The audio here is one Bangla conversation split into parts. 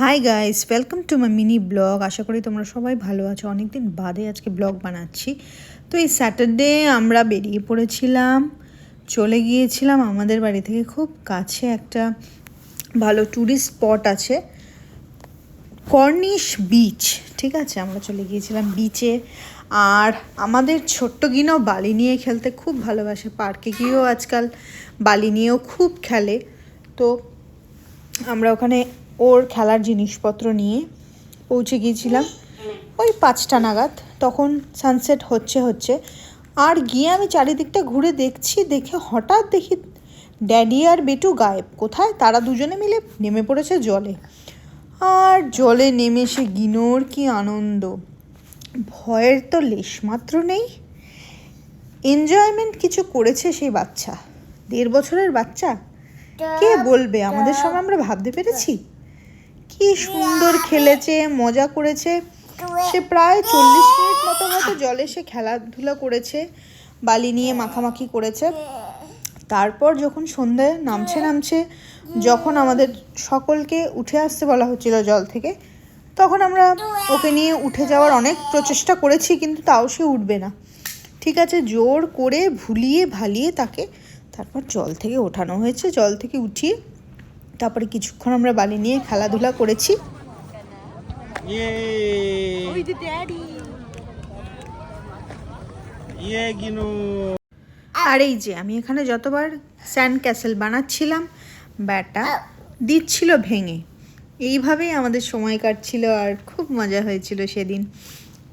Hi guys welcome to my mini blog আশা করি তোমরা সবাই ভালো আছো। অনেকদিন বাদে আজকে ব্লগ বানাচ্ছি। তো এই স্যাটারডে আমরা বেরিয়ে পড়েছিলাম, চলে গিয়েছিলাম আমাদের বাড়ি থেকে খুব কাছে একটা ভালো ট্যুরিস্ট স্পট আছে কর্নিশ বিচ ঠিক আছে? আমরা চলে গিয়েছিলাম বিচে আর আমাদের ছোট্ট গিনও বালি নিয়ে খেলতে খুব ভালোবাসে। পার্কে গিয়েও আজকাল বালি নিয়েও খুব খেলে। তো আমরা ওখানে ওর খেলার জিনিসপত্র নিয়ে পৌঁছে গিয়েছিলাম। ওই পাঁচটা নাগাদ। তখন সানসেট হচ্ছে হচ্ছে। আর গিয়ে আমি চারিদিকটা ঘুরে দেখছি, দেখে হঠাৎ দেখি ড্যাডি আর বেটু গায়েব। কোথায়? তারা দুজনে মিলে নেমে পড়েছে জলে। আর জলে নেমে সে গিনোর কি আনন্দ। ভয়ের তো লেশমাত্র নেই। এনজয়মেন্ট কিছু করেছে সেই বাচ্চা। দেড় বছরের বাচ্চা? কে বলবে? আমাদের সময় আমরা ভাবতে পেরেছি? কি সুন্দর খেলেছে, মজা করেছে। সে প্রায় চল্লিশ মিনিট মতো মতো জলে সে খেলাধুলা করেছে, বালি নিয়ে মাখামাখি করেছে। তারপর যখন সন্ধ্যায় নামছে নামছে, যখন আমাদের সকলকে উঠে আসতে বলা হচ্ছিল জল থেকে, তখন আমরা ওকে নিয়ে উঠে যাওয়ার অনেক প্রচেষ্টা করেছি, কিন্তু তাও সে উঠবে না। ঠিক আছে, জোর করে ভুলিয়ে ভালিয়ে তাকে তারপর জল থেকে ওঠানো হয়েছে। জল থেকে উঠিয়ে তারপরে কিছুক্ষণ আমরা বালি নিয়ে খেলাধুলা করেছি! আর এই যে আমি এখানে যতবার স্যান্ড ক্যাসেল বানাচ্ছিলাম ব্যাটা দিচ্ছিল ভেঙে। এইভাবেই আমাদের সময় কাটছিল আর খুব মজা হয়েছিল সেদিন।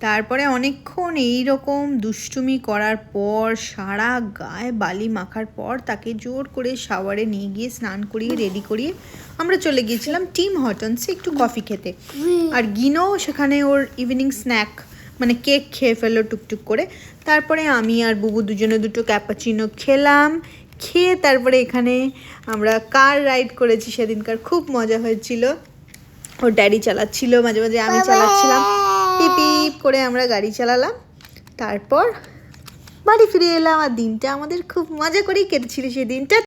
তারপরে অনেকক্ষণ এই রকম দুষ্টুমি করার পর সারা গায়ে বালি মাখার পর তাকে জোর করে শাওয়ারে নিয়ে গিয়ে স্নান করিয়ে রেডি করিয়ে আমরা চলে গিয়েছিলাম টিম হটনসে একটু কফি খেতে। আর গিনো সেখানে ওর ইভিনিং স্ন্যাক মানে কেক খেয়ে ফেলল টুকটুক করে। তারপরে আমি আর বুবু দুজনে দুটো ক্যাপাচিনো খেলাম খেয়ে তারপরে এখানে আমরা কার রাইড করেছি সেদিনকার। খুব মজা হয়েছিল। ওর ড্যাডি চালাচ্ছিল মাঝে মাঝে আমি চালাচ্ছিলাম। পিপ করে আমরা গাড়ি চালালাম। তারপর বাড়ি ফিরে এলাম আর দিনটা আমাদের খুব মজা করেই কেটেছিল সেই দিনটা।